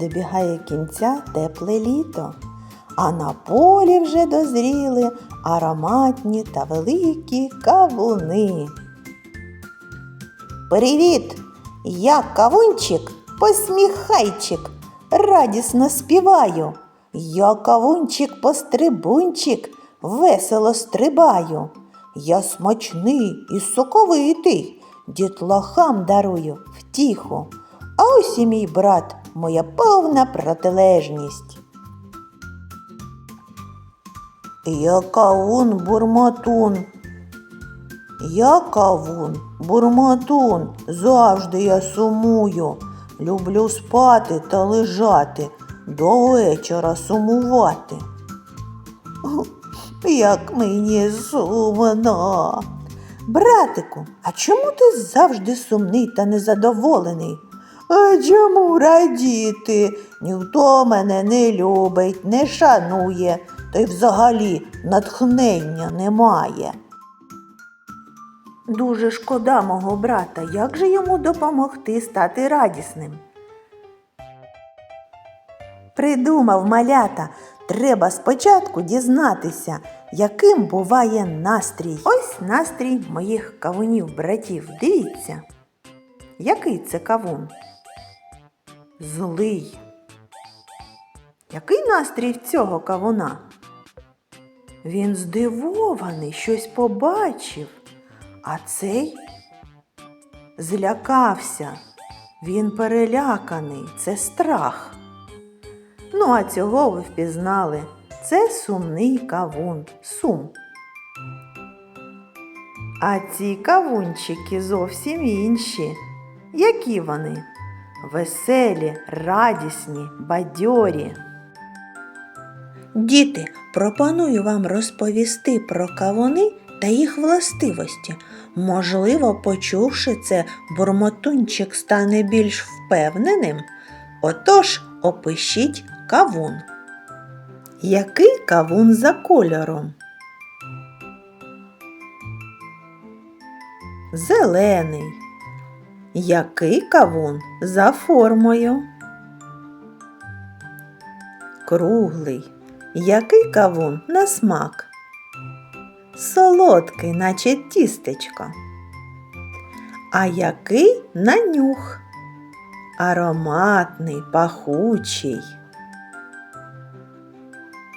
Добігає кінця тепле літо, а на полі вже дозріли ароматні та великі кавуни. Привіт! Я кавунчик, посміхайчик, радісно співаю. Я кавунчик пострибунчик, весело стрибаю. Я смачний і соковитий, дітлахам дарую втіху. А ось і мій брат, моя повна протилежність. Я кавун бурматун. Я кавун, бурматун, завжди я сумую. Люблю спати та лежати, до вечора сумувати. Як мені сумно. Братику, а чому ти завжди сумний та незадоволений? А чому радіти? Ніхто мене не любить, не шанує, та й взагалі натхнення немає. Дуже шкода мого брата, як же йому допомогти стати радісним? Придумав малята, треба спочатку дізнатися, яким буває настрій. Ось настрій моїх кавунів братів. Дивіться. Який це кавун? Злий. Який настрій в цього кавуна? Він здивований, щось побачив. А цей злякався. Він переляканий, це страх. Ну, а цього ви впізнали. Це сумний кавун, сум. А ці кавунчики зовсім інші. Які вони? Веселі, радісні, бадьорі. Діти, пропоную вам розповісти про кавуни та їх властивості. Можливо, почувши це, бурмотунчик стане більш впевненим. Отож, опишіть кавун. Який кавун за кольором? Зелений. Який кавун за формою? Круглий. Який кавун на смак? Солодкий, наче тістечко. А який на нюх? Ароматний, пахучий.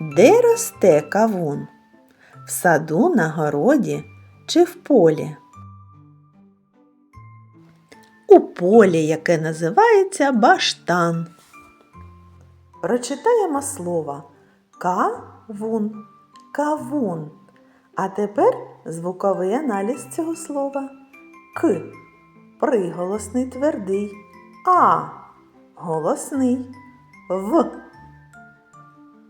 Де росте кавун? В саду, на городі чи в полі? Полі, яке називається баштан. Прочитаємо слово кавун. Кавун. А тепер звуковий аналіз цього слова. К. Приголосний твердий. А. Голосний. В.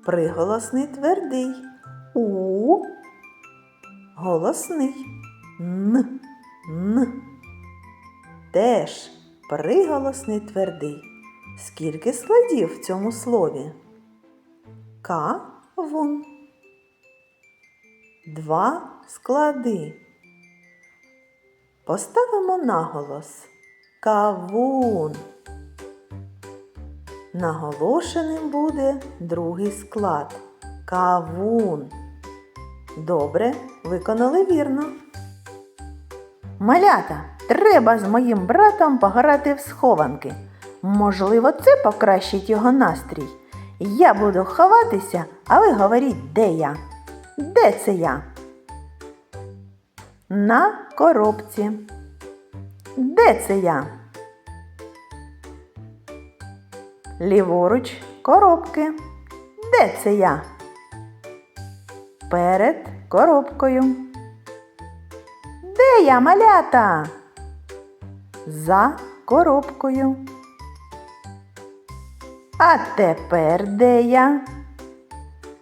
Приголосний твердий. У. Голосний. Н. Н. Теж приголосний твердий. Скільки складів в цьому слові? Кавун. Два склади. Поставимо наголос. Кавун. Наголошеним буде другий склад. Кавун. Добре, виконали вірно. Малята, треба з моїм братом пограти в схованки. Можливо, це покращить його настрій. Я буду ховатися, а ви говоріть, де я. Де це я? На коробці. Де це я? Ліворуч коробки. Де це я? Перед коробкою. Де я, малята? За коробкою. А тепер де я?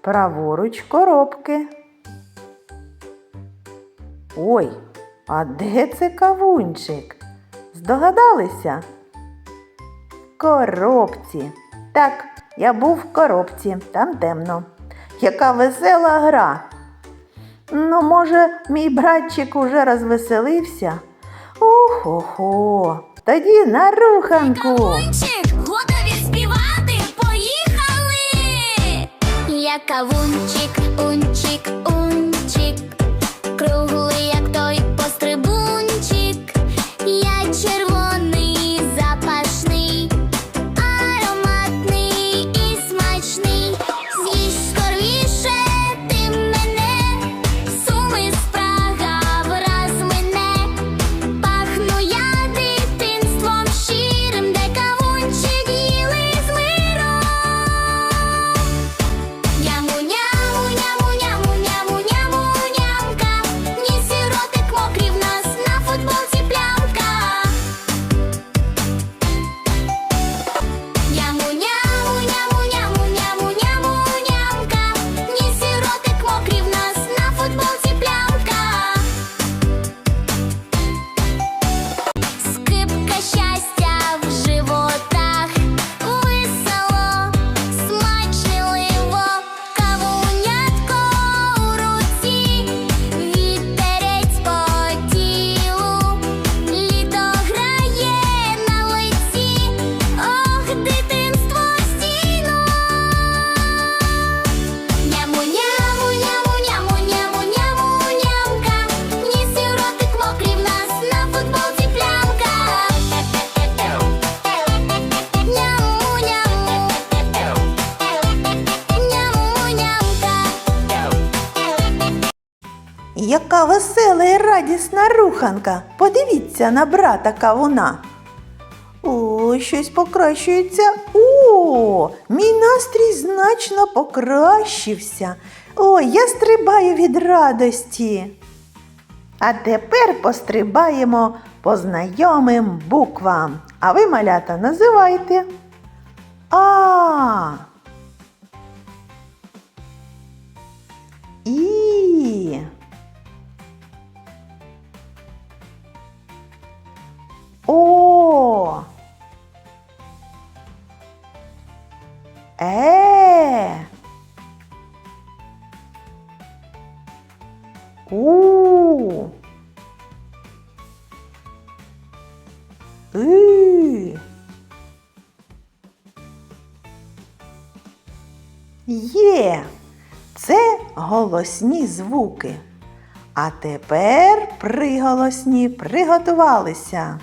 Праворуч коробки. Ой, а де це кавунчик? Здогадалися? Коробці. Так, я був в коробці, там темно. Яка весела гра. Ну, може, мій братчик уже розвеселився? Хо-хо-хо. Тоді на руханку. Кавунчик, готові співати. Поїхали. Я кавунчик, унчик, унчик. Круглий Яка весела і радісна руханка. Подивіться на брата кавуна. О, щось покращується. О, мій настрій значно покращився. О, я стрибаю від радості. А тепер пострибаємо по знайомим буквам. А ви, малята, називайте. А. І. О. Е. У. И. Є. Це голосні звуки. А тепер приголосні приготувалися.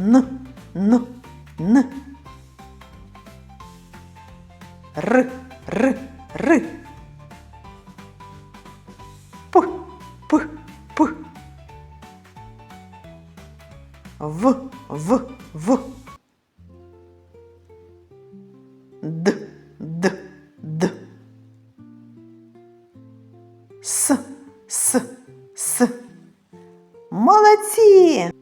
Н, н, н. Р, р, р. П, п, п. В, в, в. Д, д, д. С, с, с. Молодці!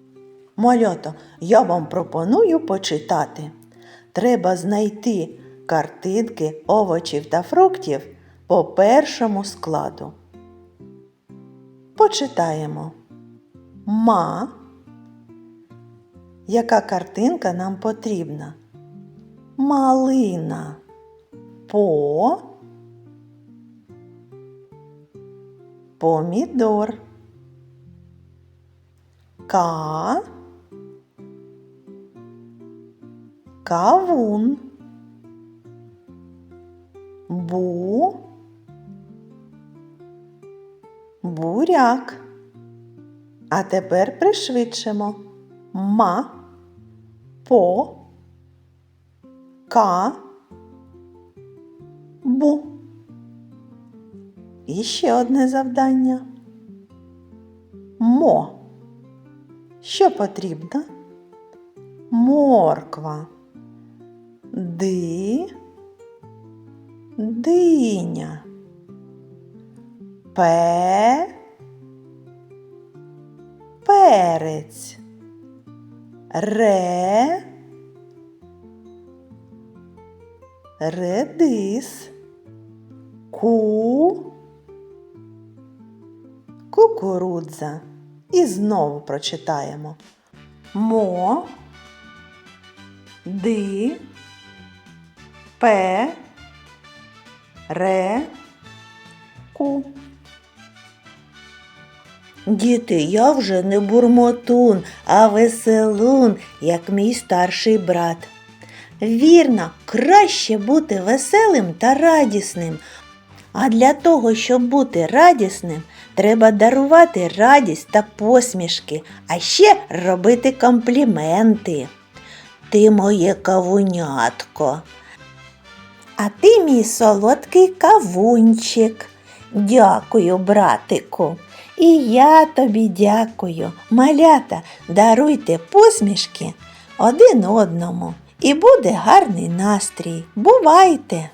Малята, я вам пропоную почитати. Треба знайти картинки овочів та фруктів по першому складу. Почитаємо. Ма. Яка картинка нам потрібна? Малина. По. Помідор. Ка. Кавун. Бу. Буряк. А тепер пришвидшимо. Ма. По. Ка. Бу. І ще одне завдання. Мо. Що потрібно? Морква. Ди. Диня. Пе. Перець. Ре. Редис. Ку. Кукурудза. І знову прочитаємо. Мо. Ди. Пе. Ре. Ку. Діти, я вже не бурмотун, а веселун, як мій старший брат. Вірно, краще бути веселим та радісним. А для того, щоб бути радісним, треба дарувати радість та посмішки, а ще робити компліменти. Ти моє кавунятко. А ти мій солодкий кавунчик. Дякую, братику. І я тобі дякую. Малята, даруйте посмішки один одному. І буде гарний настрій. Бувайте!